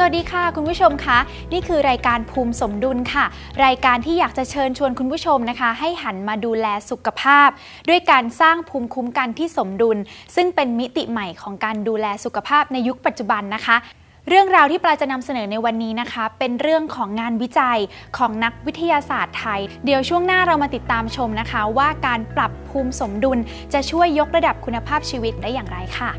สวัสดีค่ะ คุณผู้ชมคะนี่คือรายการภูมิสมดุลค่ะ รายการที่อยากจะเชิญชวนคุณผู้ชมนะคะ ให้หันมาดูแลสุขภาพ ด้วยการสร้างภูมิคุ้มกันที่สมดุล ซึ่งเป็นมิติใหม่ของการดูแลสุขภาพในยุคปัจจุบันนะคะเรื่องราวที่ปลาจะนำเสนอในวันนี้นะคะ เป็นเรื่องของงานวิจัยของนักวิทยาศาสตร์ไทย เดี๋ยวช่วงหน้าเรามาติดตามชมนะคะ ว่าการปรับภูมิสมดุลจะช่วยยกระดับคุณภาพชีวิตได้อย่างไรค่ะ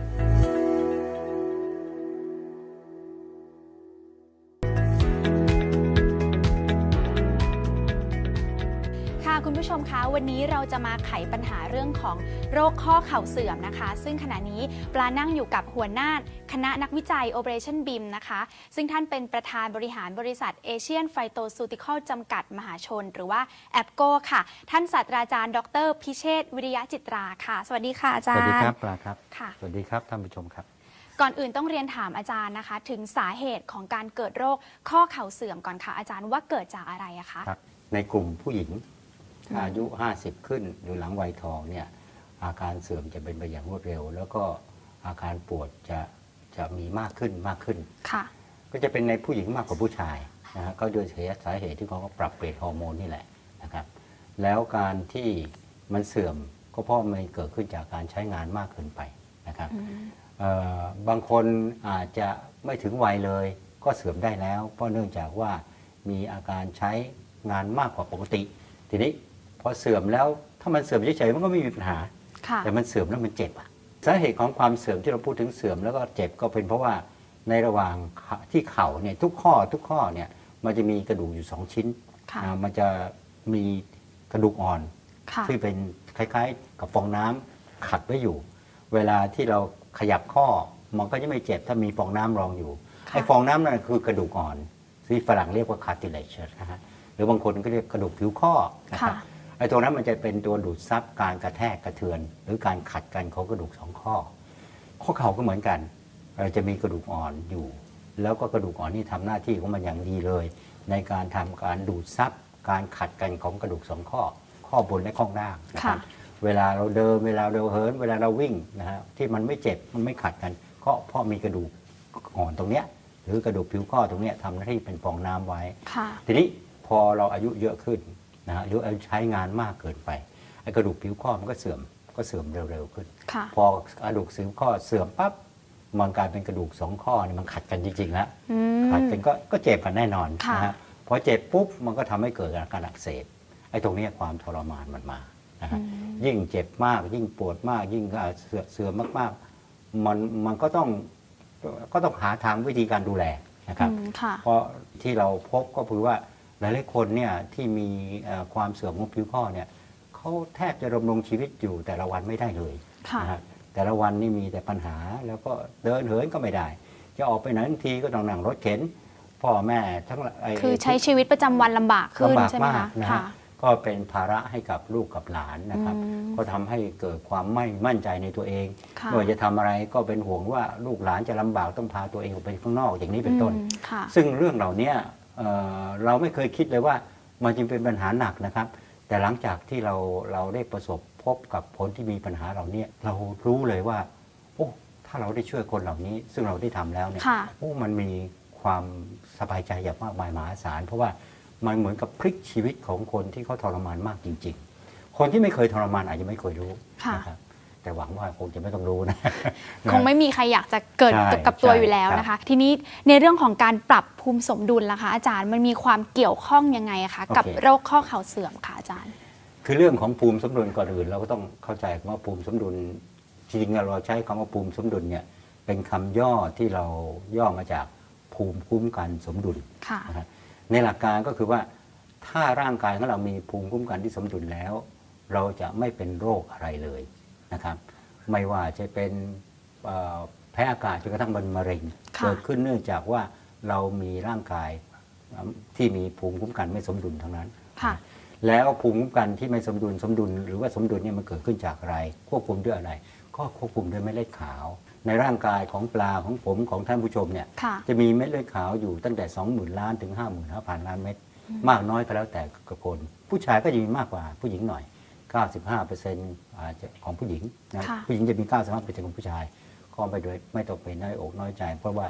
วันนี้เราจะมาไขปัญหาเรื่องของโรคข้อเข่าเสื่อมนะคะ ซึ่งขณะนี้ปลานั่งอยู่กับหัวหน้าคณะนักวิจัย Operation BIM นะคะ ซึ่งท่านเป็นประธานบริหารบริษัท Asian Phytoceutical จำกัดมหาชน หรือว่าแอปโกค่ะ ท่านศาสตราจารย์ ดร พิเชษฐ์วิริยะจิตราค่ะ สวัสดีค่ะอาสจารย์วัสดีครับปลาครับค่ะสวัสดีครับท่านผู้ชมครับก่อนอื่นต้องเรียนถามอาจารย์นะคะ ถึงสาเหตุของการเกิดโรคข้อเข่าเสื่อมก่อนค่ะอาจารย์ว่าเกิดจากอะไรอะคะครับในกลุ่มผู้หญิงถ้า อายุ 50 ขึ้นหรือหลังวัยทองเนี่ยอาการเสื่อมจะเป็นไปอย่างรวดเร็ว แล้วก็อาการปวดจะจะมีมากขึ้นมากขึ้น ค่ะ ก็จะเป็นในผู้หญิงมากกว่าผู้ชายนะฮะก็โดยสาเหตุที่เขาก็ปรับเปลี่ยนฮอร์โมนนี่แหละนะครับ แล้วการที่มันเสื่อมก็เพราะมันเกิดขึ้นจากการใช้งานมากเกินไปนะครับเอ่อบางคนอาจจะไม่ถึงวัยเลย ก็เสื่อมได้แล้ว เพราะเนื่องจากว่ามีอาการใช้งานมากกว่าปกติ ทีนี้ พอเสื่อมแล้วถ้ามันเสื่อมเฉยๆมันก็ไม่มีปัญหาค่ะแต่มันเสื่อมแล้วมันเจ็บอะสาเหตุของความเสื่อมที่เราพูดถึงเสื่อมแล้วก็เจ็บก็เป็นเพราะว่าในระหว่างขาที่เข่าเนี่ยทุกข้อทุกข้อเนี่ยมันจะมีกระดูกอยู่สองชิ้นค่ะอ่ามันจะมีกระดูกอ่อนค่ะที่เป็นคล้ายๆ กับฟองน้ำขัดไว้อยู่ เวลาที่เราขยับข้อมันก็จะไม่เจ็บถ้ามีฟองน้ำรองอยู่ค่ะไอ้ฟองน้ำนั่นคือกระดูกอ่อนที่ฝรั่งเรียกว่า cartilage นะฮะหรือบางคนก็เรียกกระดูกผิวข้อนะครับค่ะ ไอ้ตัวนั้นมันจะเป็นตัวดูดซับการกระแทกกระเทือน หรือการขัดกันของกระดูกสองข้อ ข้อเข่าก็เหมือนกันเราจะมีกระดูกอ่อนอยู่ แล้วก็กระดูกอ่อนนี่ทำหน้าที่ของมันอย่างดีเลย ในการทำการดูดซับการขัดกันของกระดูกสองข้อ ข้อบนและข้อล่างนะครับค่ะเวลาเราเดินเวลาเราเหิน เวลาเราวิ่งนะฮะที่มันไม่เจ็บมันไม่ขัดกันก็เพราะมีกระดูกอ่อนตรงเนี้ยหรือกระดูกผิวข้อตรงเนี้ยทำหน้าที่เป็นฟองน้ำไว้ค่ะทีนี้พอเราอายุเยอะขึ้น นะฮะหรืออายุใช้งานมากเกินไปไอ้กระดูกผิวข้อมันก็เสื่อมก็เสื่อมเร็วๆขึ้นค่ะพอกระดูกผิวข้อเสื่อมปั๊บมันกลายเป็นกระดูกสองข้อนี่มันขัดกันจริงๆแล้วอืขัดมกันก็ก็เจ็บกันแน่นอนค่ะนะฮะพอเจ็บปุ๊บมันก็ทำให้เกิดอาการอักเสบไอ้ตรงเนี้ยความทรมานมันมานะฮะยิ่งเจ็บมาก ยิ่งปวดมาก ยิ่งอ่าเสื่อเสื่อมมากๆมันมันก็ต้องก็ต้องหาทางวิธีการดูแลนะครับอืมค่ะเพราะที่เราพบก็คือว่า หลายๆคนเนี่ยที่มีเอ่อความเสื่อมของผิวข้อเนี่ยเขาแทบจะดำรงชีวิตอยู่แต่ละวันไม่ได้เลยค่ะนะฮะแต่ละวันนี่มีแต่ปัญหาแล้วก็เดินเหินก็ไม่ได้ จะออกไปไหนทันทีก็ต้องนั่งรถเข็นพ่อแม่ทั้งหลายไคือใช้ชีวิตประจำวันลำบากขึ้นลำบากใช่ไหมมาคะกนะค่ะฮะก็เป็นภาระให้กับลูกกับหลานนะครับอืมก็ทำให้เกิดความไม่มั่นใจในตัวเองค่ะไม่ว่าจะทำอะไรก็เป็นห่วงว่าลูกหลานจะลำบากต้องพาตัวเองออกไปข้างนอกอย่างนี้เป็นต้นอืมค่ะซึ่งเรื่องเหล่านี้ เอ่อเราไม่เคยคิดเลยว่ามันจึงเป็นปัญหาหนักนะครับ แต่หลังจากที่เราเราได้ประสบพบกับผลที่มีปัญหาเหล่านี้เรารู้เลยว่าโอ้ถ้าเราได้ช่วยคนเหล่านี้ ซึ่งเราได้ทำแล้วเนี่ยค่ะโอ้มันมีความสบายใจอย่างมากมายมหาศาลเพราะว่ามันเหมือนกับพลิกชีวิตของคนที่เขาทรมานมากจริง ๆ คนที่ไม่เคยทรมานอาจจะไม่เคยรู้ค่ะนะครับ แต่หวังว่าคงจะไม่ต้องรู้นะ คงไม่มีใครอยากจะเกิดใช่กับตัวใช่อยู่แล้วนะคะ ทีนี้ในเรื่องของการปรับภูมิสมดุลล่ะคะ อาจารย์มันมีความเกี่ยวข้องยังไงอะคะกับโอเคโรคข้อเข่าเสื่อมค่ะอาจารย์ คือเรื่องของภูมิสมดุลก่อนอื่น เราก็ต้องเข้าใจว่าภูมิสมดุลจริงๆเราใช้คำว่าภูมิสมดุลเนี่ยเป็นคำย่อที่เราย่อมาจากภูมิคุ้มกันสมดุลค่ะนะฮะในหลักการก็คือว่าถ้าร่างกายของเรามีภูมิคุ้มกันที่สมดุลแล้ว เราจะไม่เป็นโรคอะไรเลย นะครับ ไม่ว่าจะเป็นเอ่อแพ้อากาศจนกระทั่งเป็นมะเร็งค่ะเกิดขึ้นเนื่องจากว่าเรามีร่างกายที่มีภูมิคุ้มกันไม่สมดุลทั้งนั้นค่ะแล้วภูมิคุ้มกันที่ไม่สมดุลสมดุล หรือว่าสมดุลเนี่ยมันเกิดขึ้นจากอะไร ควบคุมด้วยอะไร ก็ควบคุมด้วยเม็ดเลือดขาว ในร่างกายของปลาของผมของท่านผู้ชมเนี่ยค่ะจะมีเม็ดเลือดขาวอยู่ตั้งแต่ 20,000 ล้านถึง 55,000 ล้านเม็ดมากน้อยก็แล้วแต่กระคนผู้ชายก็จะมีมากกว่าผู้หญิงหน่อย 95%อาจจะของผู้หญิงนะค่ะผู้หญิงจะมี 95%ของผู้ชาย ก็ไปโดยไม่ต้องเป็นน้อยอกน้อยใจ เพราะว่า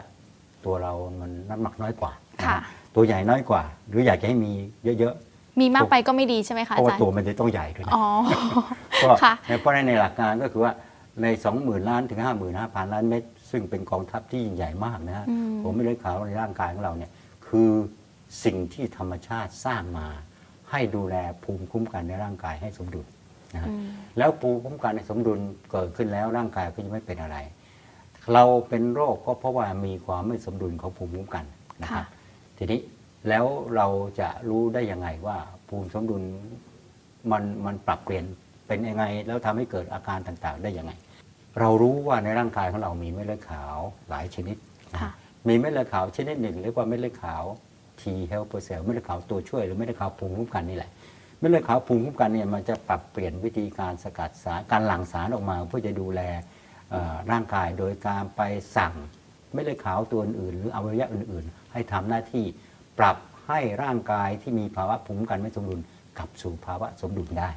ตัวเรามันน้ำหนักน้อยกว่านะค่ะตัวใหญ่น้อยกว่า หรืออยากจะให้มีเยอะมีมากไปก็ไม่ดีใช่ไหมๆคะเพราะอาว่าจารย์ตัวมันจะต้องใหญ่ด้วยนะอ๋อก็ค่ะเพราะฉะนั้นในหลักการก็คือว่าใน 20,000 ล้านถึง 55,000 ล้านเม็ดซึ่งเป็นกองทัพที่ยิ่งใหญ่มากนะฮะอืมผมไม่ได้ข่าวในร่างกายของเราเนี่ยคือสิ่งที่ธรรมชาติสร้างมา ให้ดูแลภูมิคุ้มกันในร่างกายให้สมดุลนะฮะอืมแล้วภูมิคุ้มกันในสมดุลเกิดขึ้นแล้วร่างกายก็จะไม่เป็นอะไร เราเป็นโรคก็เพราะว่ามีความไม่สมดุลของภูมิคุ้มกันนะครับค่ะทีนี้แล้วเราจะรู้ได้ยังไงว่าภูมิสมดุลมันมันปรับเปลี่ยนเป็นยังไง แล้วทำให้เกิดอาการต่างๆ ได้ยังไง เรารู้ว่าในร่างกายของเรามีเม็ดเลือดขาวหลายชนิดนะค่ะมีเม็ดเลือดขาวชนิดหนึ่งเรียกว่าเม็ดเลือดขาว T helper cell เม็ดเลือดขาวตัวช่วยหรือเม็ดเลือดขาวภูมิคุ้มกันนี่แหละเม็ดเลือดขาวภูมิคุ้มกันเนี่ยมันจะปรับเปลี่ยนวิธีการสกัดสารการหลั่งสารออกมา เพื่อจะดูแลเอ่อร่างกายโดยการไปสั่งเม็ดเลือดขาวตัวอื่นๆหรืออวัยวะอื่น ๆ ให้ทำหน้าที่ปรับให้ร่างกายที่มีภาวะภูมิคุ้มกันไม่สมดุลกลับสู่ภาวะสมดุลได้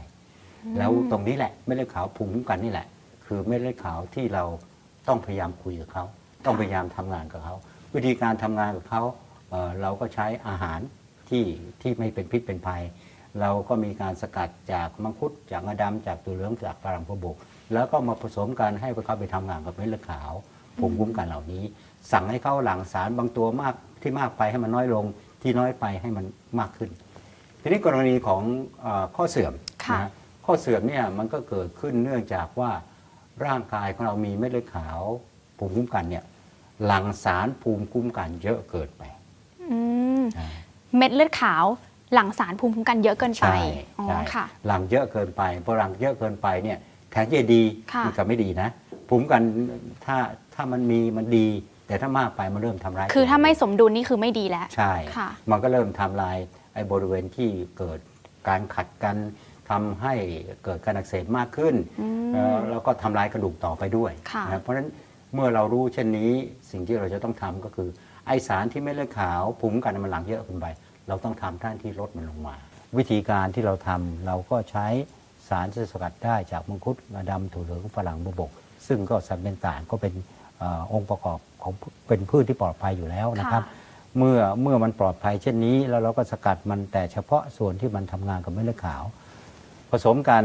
แล้วตรงนี้แหละเม็ดเลือดขาวภูมิคุ้มกันนี่แหละ คือเม็ดเลือดขาวที่เราต้องพยายามคุยกับเขา ต้องพยายามทำงานกับเขา วิธีการทำงานกับเขา เอ่อเราก็ใช้อาหารที่ที่ไม่เป็นพิษเป็นภัย เราก็มีการสกัดจากมังคุดจากงาดำจากตัวเหลืองจากปลาหลังพะบก แล้วก็มาผสมกันให้เขาไปทำงานกับเม็ดเลือดขาวภูมิคุ้มกันเหล่านี้ สั่งให้เขาหลั่งสารบางตัวมากที่มากไปให้มันน้อยลงที่น้อยไปให้มันมากขึ้น ทีนี้กรณีของเออข้อเสื่อมค่ะนะฮะข้อเสื่อมเนี่ยมันก็เกิดขึ้นเนื่องจากว่าร่างกายของเรามีเม็ดเลือดขาวภูมิคุ้มกันเนี่ยหลั่งสารภูมิคุ้มกันเยอะเกินไปอืมอ่า เม็ดเลือดขาวหลั่งสารภูมิคุ้มกันเยอะเกินไปใช่อ๋อใช่ค่ะหลั่งเยอะเกินไปพอหลั่งเยอะเกินไปเนี่ยแทนที่จะดีค่ะมักับไม่ดีนะภูมิคุ้มกันถ้าถ้ามันมีมันดี แต่ถ้ามากไปมันเริ่มทำร้ายคือถ้าตัวเงไม่สมดุลนี่คือไม่ดีแล้ว ใช่ค่ะมันก็เริ่มทำลายไอ้บริเวณที่เกิดการขัดกันทำให้เกิดการอักเสบมากขึ้นอืมเอ่อแล้วก็ทำลายกระดูกต่อไปด้วยค่ะนะเพราะฉะนั้นเมื่อเรารู้เช่นนี้สิ่งที่เราจะต้องทำก็คือ ไอสารที่ไม่เลือดขาวภูมิคุ้มกันมันหลังเยอะขึ้นไป เราต้องทำท่านที่ลดมันลงมา วิธีการที่เราทำเราก็ใช้สารที่สกัดได้จากมังคุดงาดำถั่วเหลืองฝรั่งบวบก ซึ่งก็สัมเป็นต่างก็เป็นเออองค์ประกอบของเป็นพืชที่ปลอดภัยอยู่แล้วนะครับค่ะเมื่อเมื่อมันปลอดภัยเช่นนี้ แล้วเราก็สกัดมันแต่เฉพาะส่วนที่มันทำงานกับเม็ดเลือดขาว ผสมกัน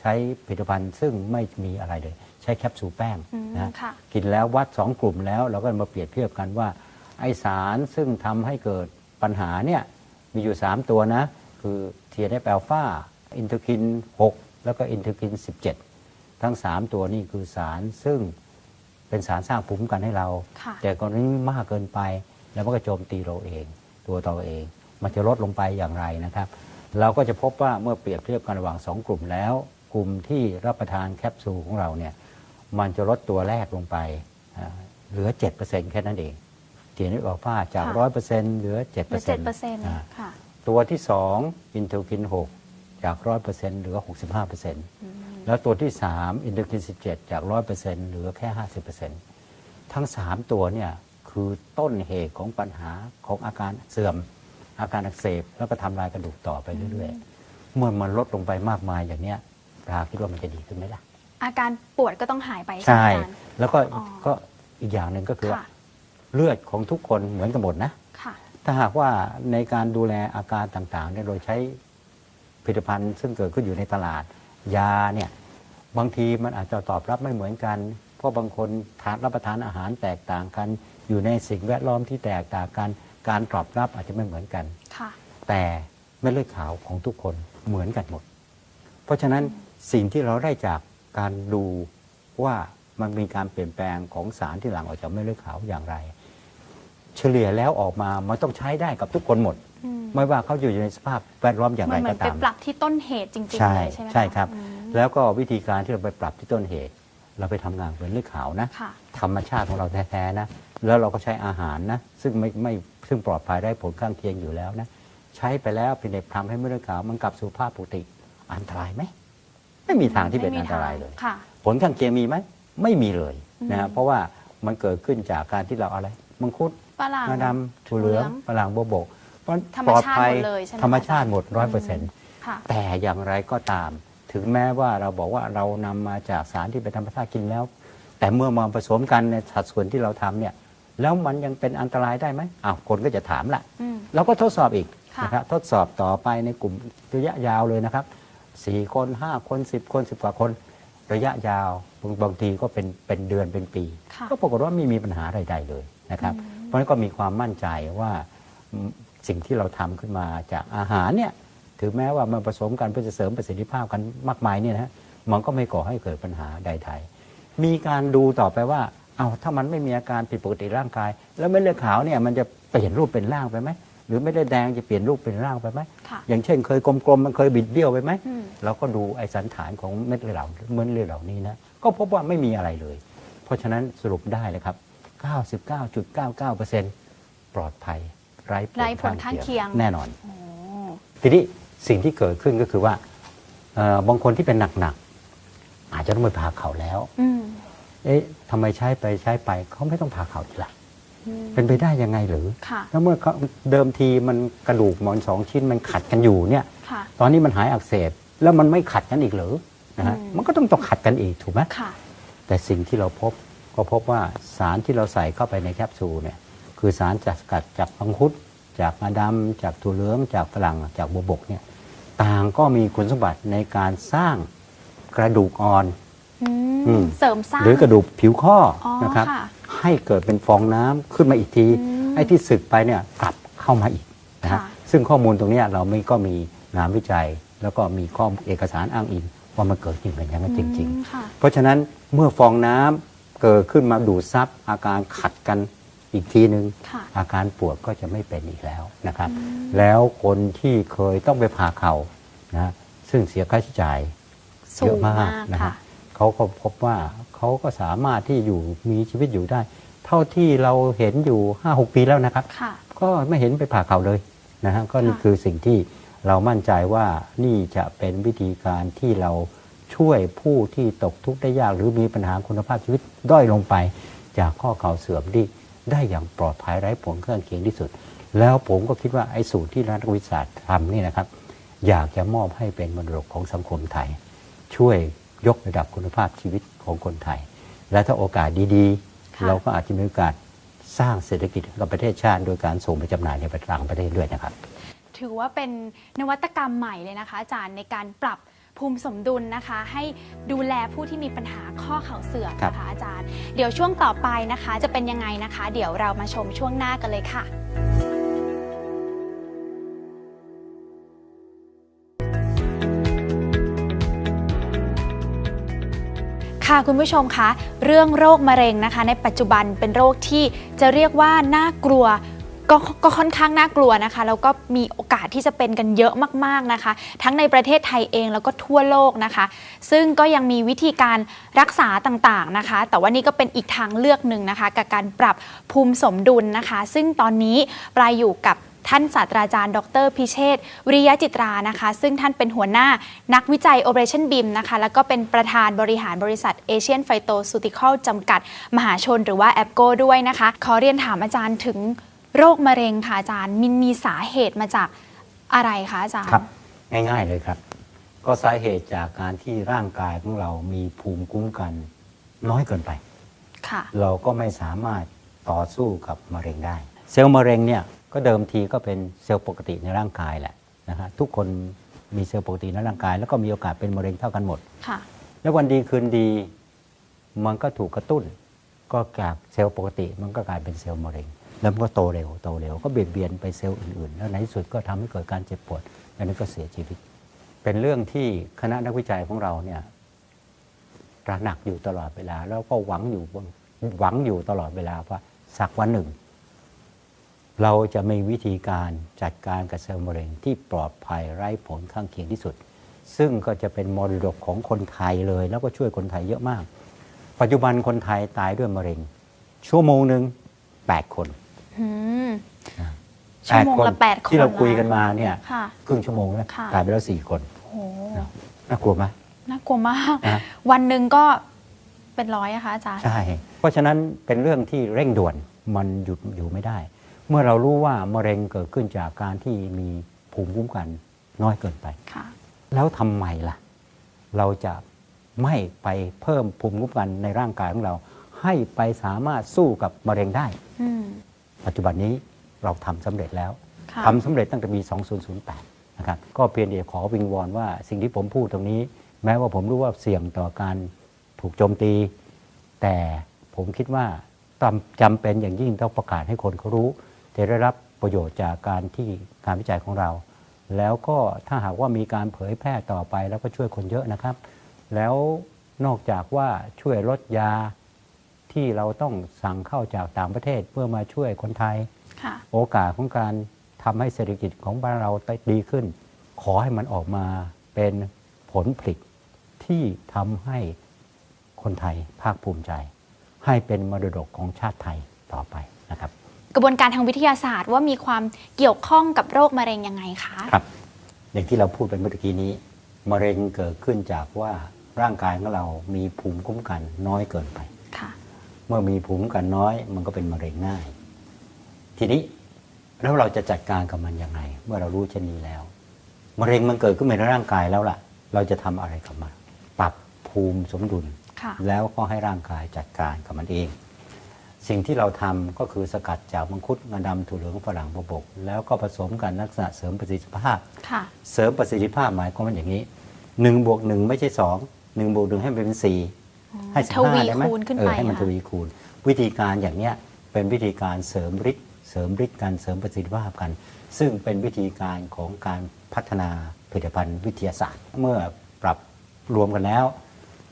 ใช้ผลิตภัณฑ์ซึ่งไม่มีอะไรเลย ใช้แคปซูลแป้งอืมนะค่ะกินแล้ววัดสองกลุ่มแล้วเราก็มาเปรียบเทียบกันว่า ไอสารซึ่งทำให้เกิดปัญหาเนี่ยมีอยู่ 3 ตัวนะ คือ TNF อ l p h a อินเทอร์คิน 6 แล้วก็อินเทอร์คิน 17 ทั้ง 3 ตัวนี่คือสารซึ่งเป็นสารสร้างภูมิคุ้มกันให้เราค่ะแต่กรณีมากเกินไปแล้วมันก็โจมตีเราเอง ตัวเราเอง มันจะลดลงไปอย่างไรนะครับ เราก็จะพบว่าเมื่อเปรียบเทียบกันระหว่าง 2 กลุ่มแล้ว กลุ่มที่รับประทานแคปซูลของเราเนี่ยมันจะลดตัวแรกลงไปอ่าเหลือ 7%แค่นั้นเองเทียนนิบอกว่าจากค่ะ100%เหลือ 7%เหลือเจ็ดเปอร์เซ็นต์อ่าค่ะตัวที่ 2 อินเทอร์คิน 6 จาก 100%เหลือ 65%แล้วตัวที่ 3 อินเทอร์คิน 17 จาก 100%เหลือแค่ 50%ทั้ง 3 ตัวเนี่ยคือต้นเหตุของปัญหาของอาการเสื่อม อาการอักเสบแล้วก็ทำลายกระดูกต่อไปเรื่อยๆเมื่อมันลดลงไปมากมายอย่างเนี้ย ปลาคิดว่ามันจะดีขึ้นไหมล่ะ อาการปวดก็ต้องหายไปใช่ไหมอาจารย์ แล้วก็อ๋อ ก็อีกอย่างหนึ่งก็คือว่าค่ะเลือดของทุกคนเหมือนกันหมดนะ ค่ะ ถ้าหากว่าในการดูแลอาการต่างๆเนี่ยโดยใช้ผลิตภัณฑ์ซึ่งเกิดขึ้นอยู่ในตลาด ยาเนี่ยบางทีมันอาจจะตอบรับไม่เหมือนกัน เพราะบางคนทานรับประทานอาหารแตกต่างกัน อยู่ในสิ่งแวดล้อมที่แตกต่างกัน การตอบรับอาจจะไม่เหมือนกัน ค่ะ แต่เม็ดเลือดขาวของทุกคนเหมือนกันหมด เพราะฉะนั้น สิ่งที่เราได้จากการดูว่ามันมีการเปลี่ยนแปลงของสารที่หลั่งออกจากเม็ดเลือดขาวอย่างไร เฉลี่ยแล้วออกมามันต้องใช้ได้กับทุกคนหมดอืมไม่ว่าเขาอยู่ในสภาพแวดล้อมอย่างมัไรนเหมืก็อนไปตามปรับที่ต้นเหตุจริงๆใช่เลยใช่ไหมะใช่ครับอืมแล้วก็วิธีการที่เราไปปรับที่ต้นเหตุ เราไปทำงานเป็นเลือดขาวนะค่ะธรรมชาติของเราแท้ๆนะ แล้วเราก็ใช้อาหารนะ ซึ่งไม่ไม่ซึ่งปลอดภัยได้ผลข้างเคียงอยู่แล้วนะ ใช้ไปแล้วเป็นเด็กทำให้เม็ดเลือดขาวมันกลับสู่ภาพปกติอันตรายไหม ไม่มีทางที่เป็นไม่มีอันตรายเลย ค่ะ ผลข้างเคียงมีไหมไม่มีเลยนะอืฮะมเพราะว่ามันเกิดขึ้นจากการที่เราอะไรมังคุดฝรั่ง งาดำถั่วเหลืองถั่วเหลืองฝรั่งโบวบกเพราะธรรมปลอดชาติภัยหมดเลยใช่ไหมธรรมชาติอาจารย์หมดร้อยเปอร์เซ็นต์ค่ะ แต่อย่างไรก็ตาม ถึงแม้ว่าเราบอกว่าเรานำมาจากสารที่เป็นธรรมชาติกินแล้ว แต่เมื่อมาผสมกันในสัดส่วนที่เราทำเนี่ย แล้วมันยังเป็นอันตรายได้ไหมอ้าวคนก็จะถามละ อืม เราก็ทดสอบอีกค่ะ นะครับทดสอบต่อไปในกลุ่มระยะยาวเลยนะครับ สี่คนห้าคนสิบคนสิบกว่าคน ระยะยาวบางบางทีก็เป็นเป็นเดือนเป็นปีค่ะก็ปรากฏว่าไม่มีปัญหาใดๆเลยนะครับอืมเพราะฉะนั้นก็มีความมั่นใจว่าอืมสิ่งที่เราทำขึ้นมาจากอาหารเนี่ยถึงแม้ว่ามันผสมกันเพื่อจะเสริมประสิทธิภาพกันมากมายเนี่ยนะฮะมันก็ไม่ก่อให้เกิดปัญหาใดๆ มีการดูต่อไปว่า เอาถ้ามันไม่มีอาการผิดปกติร่างกาย แล้วเม็ดเลือดขาวเนี่ยมันจะเปลี่ยนรูปเป็นร่างไปไหม หรือเม็ดเลือดแดงจะเปลี่ยนรูปเป็นร่างไปไหมค่ะอย่างเช่น เคยกลมๆมันเคยบิดเบี้ยวไปไหมอืมเราก็ดูไอสันฐานของเม็ดเลือดเหล่าเม็ดเลือดเหล่านี้นะก็พบว่าไม่มีอะไรเลย เพราะฉะนั้นสรุปได้เลยครับ 99.99%ปลอดภัยไร้ไร้ผลข้างเคียงแน่นอนโอ้ทีนี้สิ่งที่เกิดขึ้นก็คือว่าเอ่อบางคนที่เป็นหนักๆอาจจะต้องไปผ่าเข่าแล้วอืมเอ๊ะทำไมใช้ไปใช้ไปเขาไม่ต้องผ่าเข่าอีกล่ะอืม เป็นไปได้ยังไงหรือค่ะแล้วเมื่อเขาเดิมทีมันกระดูกหมอนสองชิ้นมันขัดกันอยู่เนี่ยค่ะตอนนี้มันหายอักเสบแล้วมันไม่ขัดกันอีกเหรือนะฮะอืมมันก็ต้องต้องขัดกันอีกถูกไหมค่ะแต่สิ่งที่เราพบก็พบว่าสารที่เราใส่เข้าไปในแคปซูลเนี่ยคือสารจากสกัดจากมังคุดจากงาดำจากถั่วเหลืองจากฝรั่งจากบัวบกเนี่ยต่างก็มีคุณสมบัติในการสร้างกระดูกอ่อนอือืมมเสริมสร้างหรือกระดูกผิวข้อออนะครับค่ะ ให้เกิดเป็นฟองน้ำขึ้นมาอีกทีอืมไอ้ที่สึกไปเนี่ยกลับเข้ามาอีกนะฮะค่ะซึ่งข้อมูลตรงเนี้ยเราไม่ก็มีงานวิจัย แล้วก็มีข้อเอกสารอ้างอิงว่ามันเกิดจริงเป็นอย่างนั้นจริงอืมค่ะๆเพราะฉะนั้นเมื่อฟองน้ำเกิดขึ้นมาดูดซับอาการขัดกันอีกทีหนึ่งค่ะอาการปวดก็จะไม่เป็นอีกแล้วนะครับอืมแล้วคนที่เคยต้องไปผ่าเข่านะซึ่งเสียค่าใช้จ่ายสูเยอะงมามากกนะครัค่ะบเขาก็พบว่า เขาก็สามารถที่อยู่มีชีวิตอยู่ได้ เท่าที่เราเห็นอยู่ห้าหกปีแล้วนะครับค่ะก็ไม่เห็นไปผ่าเข่าเลยนะฮะก็นี่ค่ะคือสิ่งที่เรามั่นใจว่านี่จะเป็นวิธีการที่เราช่วยผู้ที่ตกทุกข์ได้ยาก หรือมีปัญหาคุณภาพชีวิตด้อยลงไป จากข้อเข่าเสื่อมที่ได้อย่างปลอดภัยไร้ผลข้างเคียงที่สุด แล้วผมก็คิดว่าไอ้สูตรที่นักวิทยาศาสตร์ทำนี่นะครับ อยากจะมอบให้เป็นมรดกของสังคมไทย ช่วย ยกระดับคุณภาพชีวิตของคนไทย และถ้าโอกาสดีค่ะๆเราก็อาจจะมีโอกาสสร้างเศรษฐกิจให้กับประเทศชาติ โดยการส่งไปจำหน่ายในต่างประเทศด้วยนะครับ ถือว่าเป็นนวัตกรรมใหม่เลยนะคะ อาจารย์ในการปรับภูมิสมดุลนะคะ ให้ดูแลผู้ที่มีปัญหาข้อเข่าเสื่อมครับนะคะอาจารย์ เดี๋ยวช่วงต่อไปนะคะ จะเป็นยังไงนะคะ เดี๋ยวเรามาชมช่วงหน้ากันเลยค่ะ ค่ะคุณผู้ชมคะเรื่องโรคมะเร็งนะคะ ในปัจจุบันเป็นโรคที่จะเรียกว่าน่ากลัวก็ก็ค่อนข้างน่ากลัวนะคะแล้วก็มีโอกาสที่จะเป็นกันเยอะมากๆนะคะ ทั้งในประเทศไทยเองแล้วก็ทั่วโลกนะคะ ซึ่งก็ยังมีวิธีการรักษาต่างๆนะคะ แต่ว่านี่ก็เป็นอีกทางเลือกหนึ่งนะคะ กับการปรับภูมิสมดุลนะคะ ซึ่งตอนนี้ปลายอยู่กับ ท่านศาสตราจารย์ ดรพิเชษฐ์วิริยะจิตรานะคะ ซึ่งท่านเป็นหัวหน้านักวิจัย Operation BIM นะคะ แล้วก็เป็นประธานบริหารบริษัท Asian Phytoceutical จำกัด มหาชนหรือว่า a p c o ด้วยนะคะ ขอเรียนถามอาจารย์ถึงโรคมะเร็งค่ะอาจารย์มินมีสาเหตุมาจากอะไรคะอาจารย์ครับ ง่ายๆเลยครับ ก็สาเหตุจากการที่ร่างกายของเรามีภูมิคุ้มกัน น้อยเกินไป ค่ะ เราก็ไม่สามารถต่อสู้กับมะเร็งได้ เซลล์มะเร็งเนี่ย ก็เดิมทีก็เป็นเซลล์ปกติในร่างกายแหละนะฮะทุกคนมีเซลล์ปกติในร่างกาย แล้วก็มีโอกาสเป็นมะเร็งเท่ากันหมดค่ะแล้ววันดีคืนดีมันก็ถูกกระตุ้น ก็จากเซลล์ปกติมันก็กลายเป็นเซลล์มะเร็ง แล้วมันก็โตเร็วโตเร็วก็เบียดเบียนไปเซลล์อื่น ๆ แล้วในที่สุดก็ทำให้เกิดการเจ็บปวดแล้วนั้นก็เสียชีวิต เป็นเรื่องที่คณะนักวิจัยของเราเนี่ยตระหนักอยู่ตลอดเวลา แล้วก็หวังอยู่หวังอยู่ตลอดเวลาว่าสักวันหนึ่ง เราจะมีวิธีการจัดการกับเซลล์มะเร็งที่ปลอดภัยไร้ผลข้างเคียงที่สุด ซึ่งก็จะเป็นมรดกของคนไทยเลย แล้วก็ช่วยคนไทยเยอะมาก ปัจจุบันคนไทยตายด้วยมะเร็ง ชั่วโมงหนึ่ง8 คนอืมชั่วโมงละแปดคนที่เราเหรอคุยกันมาเนี่ยค่ะครึ่งชั่วโมงแล้วค่ะตายไปแล้วสี่คนโอ้โหน่ากลัวไหมน่ากลัวมากนะวันหนึ่งก็เป็นร้อยอะคะอาจารย์ใช่ เพราะฉะนั้นเป็นเรื่องที่เร่งด่วนมันหยุดอยู่ไม่ได้ เมื่อเรารู้ว่ามะเร็งเกิดขึ้นจากการที่มีภูมิคุ้มกันน้อยเกินไปค่ะแล้วทำไมล่ะ เราจะไม่ไปเพิ่มภูมิคุ้มกันในร่างกายของเรา ให้ไปสามารถสู้กับมะเร็งได้อืมปัจจุบันนี้เราทำสำเร็จแล้วค่ะทำสำเร็จตั้งแต่ปี 2008 นะครับ ก็เพียงเดียวขอวิงวอนว่าสิ่งที่ผมพูดตรงนี้ แม้ว่าผมรู้ว่าเสี่ยงต่อการถูกโจมตี แต่ผมคิดว่าจำจำเป็นอย่างยิ่งต้องประกาศให้คนเขารู้ จะได้รับประโยชน์จากการที่การวิจัยของเรา แล้วก็ถ้าหากว่ามีการเผยแพร่ต่อไปแล้วก็ช่วยคนเยอะนะครับ แล้วนอกจากว่าช่วยลดยาที่เราต้องสั่งเข้าจากต่างประเทศเพื่อมาช่วยคนไทยค่ะโอกาสของการทำให้เศรษฐกิจของบ้านเราดีขึ้น ขอให้มันออกมาเป็นผลผลิตที่ทำให้คนไทยภาคภูมิใจ ให้เป็นมรดกของชาติไทยต่อไปนะครับ กระบวนการทางวิทยาศาสตร์ ว่ามีความเกี่ยวข้องกับโรคมะเร็งยังไงคะครับ อย่างที่เราพูดไปเมื่อกี้นี้ มะเร็งเกิดขึ้นจากว่าร่างกายของเรามีภูมิคุ้มกันน้อยเกินไปค่ะเมื่อมีภูมิคุ้มกันน้อย มันก็เป็นมะเร็งง่าย ทีนี้แล้วเราจะจัดการกับมันยังไง เมื่อเรารู้เช่นนี้แล้วมะเร็งมันเกิดขึ้นในร่างกายแล้วล่ะ เราจะทำอะไรกับมัน ปรับภูมิสมดุลค่ะแล้วก็ให้ร่างกายจัดการกับมันเอง สิ่งที่เราทำก็คือสกัดจากมังคุดงาดำถั่วเหลืองฝรั่งบวบกแล้วก็ผสมกันลักษณะเสริมประสิทธิภาพค่ะเสริมประสิทธิภาพหมายความว่าอย่างนี้หนึ่งบวกหนึ่งไม่ใช่สองหนึ่งบวกหนึ่งให้มันเป็นสี่ให้สิบทวีห้าได้ไหมคูณขึ้นเออไปให้มันค่ะทวีคูณ วิธีการอย่างเนี้ยเป็นวิธีการเสริมฤทธิ์เสริมฤทธิ์กันเสริมประสิทธิภาพกัน ซึ่งเป็นวิธีการของการพัฒนาผลิตภัณฑ์วิทยาศาสตร์ เมื่อปรับรวมกันแล้ว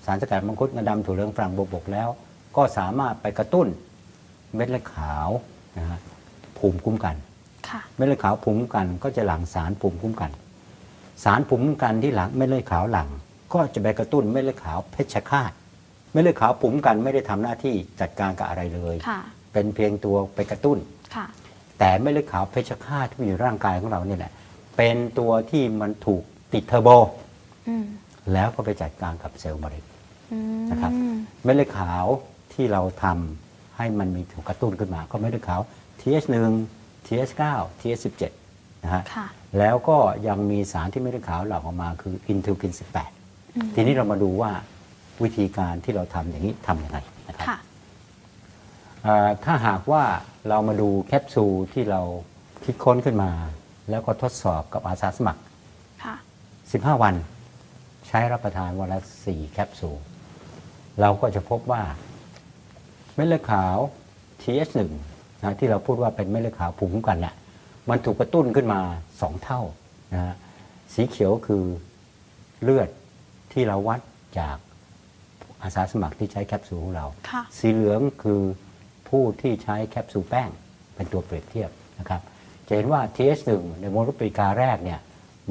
สารสกัดมังคุดงาดำถั่วเหลืองฝรั่งบวบกแล้ว ก็สามารถไปกระตุ้น เม็ดเลือดขาวนะฮะภูมิคุ้มกันค่ะเม็ดเลือดขาวภูมิคุ้มกันก็จะหลั่งสารภูมิคุ้มกัน สารภูมิคุ้มกันที่หลังเม็ดเลือดขาวหลั่งก็จะไปกระตุ้นเม็ดเลือดขาวเพชฌฆาตเม็ดเลือดขาวภูมิคุ้มกันไม่ได้ทำหน้าที่จัดการกับอะไรเลยค่ะเป็นเพียงตัวไปกระตุ้นค่ะแต่เม็ดเลือดขาวเพชฌฆาตที่อยู่ในร่างกายของเราเนี่ยแหละเป็นตัวที่มันถูกติดเทอร์โบอืมแล้วก็ไปจัดการกับเซลล์มะเร็งอืมนะครับเม็ดเลือดขาวที่เราทำ ให้มันมีถูกกระตุ้นขึ้นมา ก็เม็ดเลือดขาว TH1 TH9 TH17 นะฮะค่ะแล้วก็ยังมีสารที่ไม่ได้ขาวหลั่งออกมาคืออินเทอร์กินอืม18 ทีนี้เรามาดูว่าวิธีการที่เราทำอย่างนี้ทำยังไงนะครับค่ะเอ่อถ้าหากว่าเรามาดูแคปซูลที่เราคิดค้นขึ้นมา แล้วก็ทดสอบกับอาสาสมัครค่ะ15 วัน ใช้รับประทานวันละ 4 แคปซูล เราก็จะพบว่า เม็ดเลือดขาว TH1 นะที่เราพูดว่าเป็นเม็ดเลือดขาวภูมิคุ้มกันเนี่ยมันถูกกระตุ้นขึ้นมา 2 เท่านะฮะสีเขียวคือเลือดที่เราวัดจากอาสาสมัครที่ใช้แคปซูลของเราค่ะสีเหลืองคือผู้ที่ใช้แคปซูลแป้งเป็นตัวเปรียบเทียบนะครับ จะเห็นว่า TH1 ในโมเลกุลปฏิการแรกเนี่ย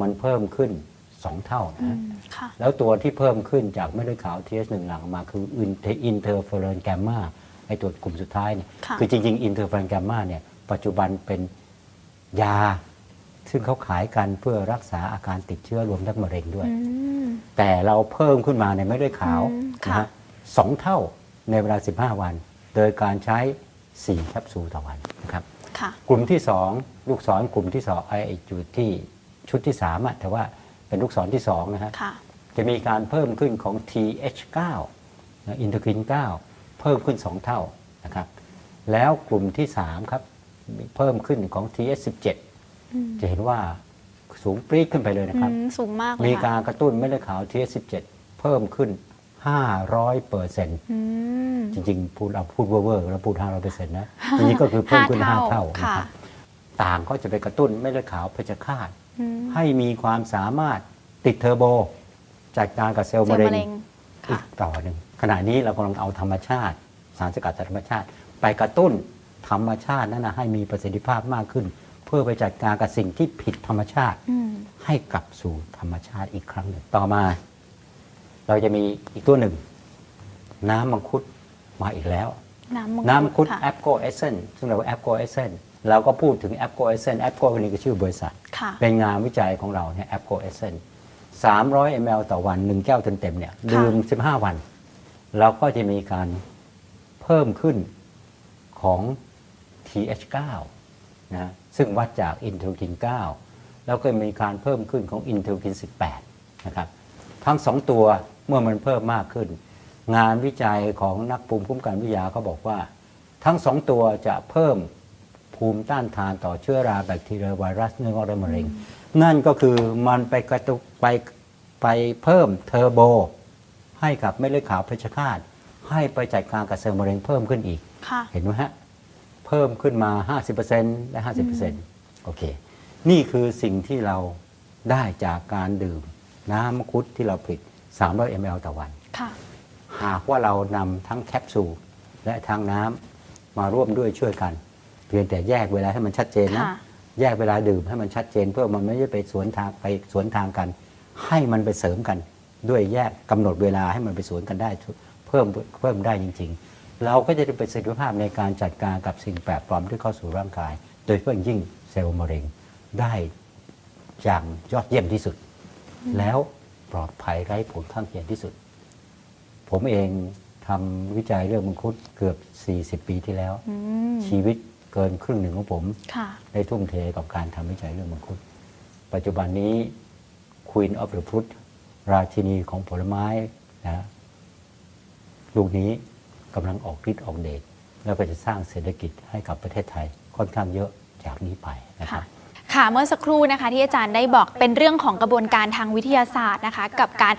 มันเพิ่มขึ้น 2 เท่าอืนะมค่ะแล้วตัวที่เพิ่มขึ้นจากเม็ดเลือดขาว TH1 หลังออกมาคืออินเทอร์เฟอร์เรนแกมมา ไอตัวกลุ่มสุดท้ายเนี่ยค่ะอจริง ๆ อินเทอร์เฟอร์เรนแกมมาเนี่ยปัจจุบันเป็นยา ซึ่งเขาขายกันเพื่อรักษาอาการติดเชื้อรวมทั้งมะเร็งด้วยอืมแต่เราเพิ่มขึ้นมาในเม็ดเลือดขาวอืมนะค่ะฮะสองเท่าในเวลา 15 วัน โดยการใช้ 4 แคปซูลต่อวันนะครับค่ะกลุ่มที่ 2 ลูกศรกลุ่มที่2ไอ้จุดที่ชุดที่3อะแต่ว่าเป็นลูกศรที่2นะฮะค่ะจะมีการเพิ่มขึ้นของ TH9 นะอินเทอร์คิน9เพิ่มขึ้น 2 เท่านะครับแล้วกลุ่มที่ 3 ครับมีเพิ่มขึ้นของ TH17 อืมจะเห็นว่าสูงปรี๊ดขึ้นไปเลยนะครับอืมสูงมากเลยมีค่ะการกระตุ้นเม็ดเลือดขาว TH17 เพิ่มขึ้น 500เปอร์เซ็นต์อืมจริง ๆ พูดเอาพูดเวอร์ๆแล้วพูด 500เปอร์เซ็นต์นะจริงๆก็คือเพิ่มขึ้นห้า5เท่าเท่านะค่ะครับต่างก็จะไปกระตุ้นไม่เลือดขาวเพชฌฆาตอืมให้มีความสามารถติดเทอร์โบ จัดการกับเซลล์เซลมะล์เร็มะงเร็งอีค่ะกต่อหนึ่ง ขณะนี้เรากำลังเอาธรรมชาติ สารสกัดจากธรรมชาติ ไปกระตุ้นธรรมชาตินั้นนะให้มีประสิทธิภาพมากขึ้น เพื่อไปจัดการกับสิ่งที่ผิดธรรมชาติอืมให้กลับสู่ธรรมชาติอีกครั้งหนึ่งต่อมา เราจะมีอีกตัวหนึ่ง น้ำมังคุดมาอีกแล้ว น้ำมังน้ำมังคุดค่ะแอปโกเอเซนซึ่งเราแอปโกเอเซนเราก็พูดถึงแอปโกเอเซนแอปโกนี่ก็ชื่อบริษัทค่ะเป็นงานวิจัยของเราเนี่ยแอปโกเอเซน300 ml ต่อวัน1แก้วเต็มๆเนี่ยดื่ม 15 วัน เราก็จะมีการเพิ่มขึ้นของ TH9 นะซึ่งวัดจากอินเทอร์กิน 9 แล้วก็มีการเพิ่มขึ้นของอินเทอร์กิน 18 นะครับ ทั้งสองตัวเมื่อมันเพิ่มมากขึ้น งานวิจัยของนักภูมิคุ้มกันวิทยาเขาบอกว่า ทั้งสองตัวจะเพิ่มภูมิต้านทานต่อเชื้อราแบคทีเรียไวรัสเนื้องอกและมะเร็ง นั่นก็คือมันไปกระตุกไปไปเพิ่มเทอร์โบ ให้กับเม็ดเลือดขาวเพชฌฆาต ให้ไปจัดการกับเซลล์มะเร็งเพิ่มขึ้นอีก ค่ะ เห็นไหมฮะ เพิ่มขึ้นมา 50%และ 50%โอเค นี่คือสิ่งที่เราได้จากการดื่ม น้ำมังคุดที่เราผลิต 300 ml ต่อวัน ค่ะ หากว่าเรานำทั้งแคปซูลและทั้งน้ำมาร่วมด้วยช่วยกัน เพียงแต่แยกเวลาให้มันชัดเจนนะ ค่ะ แยกเวลาดื่มให้มันชัดเจนเพื่อมันไม่ได้ไปสวนทางไปสวนทางกัน ให้มันไปเสริมกัน ด้วยแยกกำหนดเวลาให้มันไปสวนกันได้เพิ่มเพิ่มได้จริง ๆ เราก็จะได้ประสิทธิภาพในการจัดการกับสิ่งแปลกปลอมที่เข้าสู่ร่างกาย โดยเฉพาะอย่างยิ่งเซลล์มะเร็งได้อย่างยอดเยี่ยมที่สุด แล้วปลอดภัยไร้ผลข้างเคียงที่สุด ผมเองทำวิจัยเรื่องมังคุดเกือบ 40 ปีที่แล้วอืมชีวิตเกินครึ่งหนึ่งของผมค่ะได้ทุ่มเทกับการทำวิจัยเรื่องมังคุด ปัจจุบันนี้ Queen of the Fruit ราชินีของผลไม้นะลูกนี้กำลังออกฤทธิ์ออกเดชแล้วก็จะสร้างเศรษฐกิจให้กับประเทศไทยค่อนข้างเยอะจากนี้ไปนะครับ ค่ะเมื่อสักครู่นะคะที่อาจารย์ได้บอกเป็นเรื่องของกระบวนการทางวิทยาศาสตร์นะคะ กับการ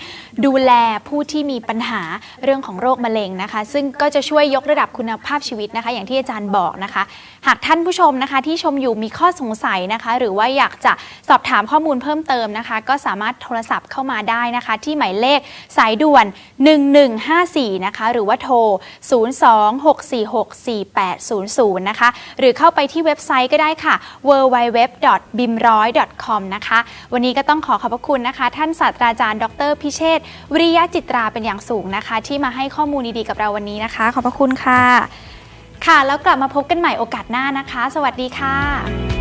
ดูแลผู้ที่มีปัญหาเรื่องของโรคมะเร็งนะคะ ซึ่งก็จะช่วยยกระดับคุณภาพชีวิตนะคะ อย่างที่อาจารย์บอกนะคะ หากท่านผู้ชมนะคะที่ชมอยู่มีข้อสงสัยนะคะ หรือว่าอยากจะสอบถามข้อมูลเพิ่มเติมนะคะ ก็สามารถโทรศัพท์เข้ามาได้นะคะ ที่หมายเลขสายด่วน 1154นะคะหรือว่าโทร 026464800 นะคะหรือเข้าไปที่เว็บไซต์ก็ได้ค่ะ b i m r o y c o m นะคะ วันนี้ก็ต้องขอขอบพระคุณนะคะ ท่านศาสตราจารย์ ดร พิเชษฐ์วิริยะจิตราเป็นอย่างสูงนะคะ ที่มาให้ข้อมูลดีๆกับเราวันนี้นะคะ ขอบพระคุณค่ะ ค่ะ แล้วกลับมาพบกันใหม่โอกาสหน้านะคะ สวัสดีค่ะ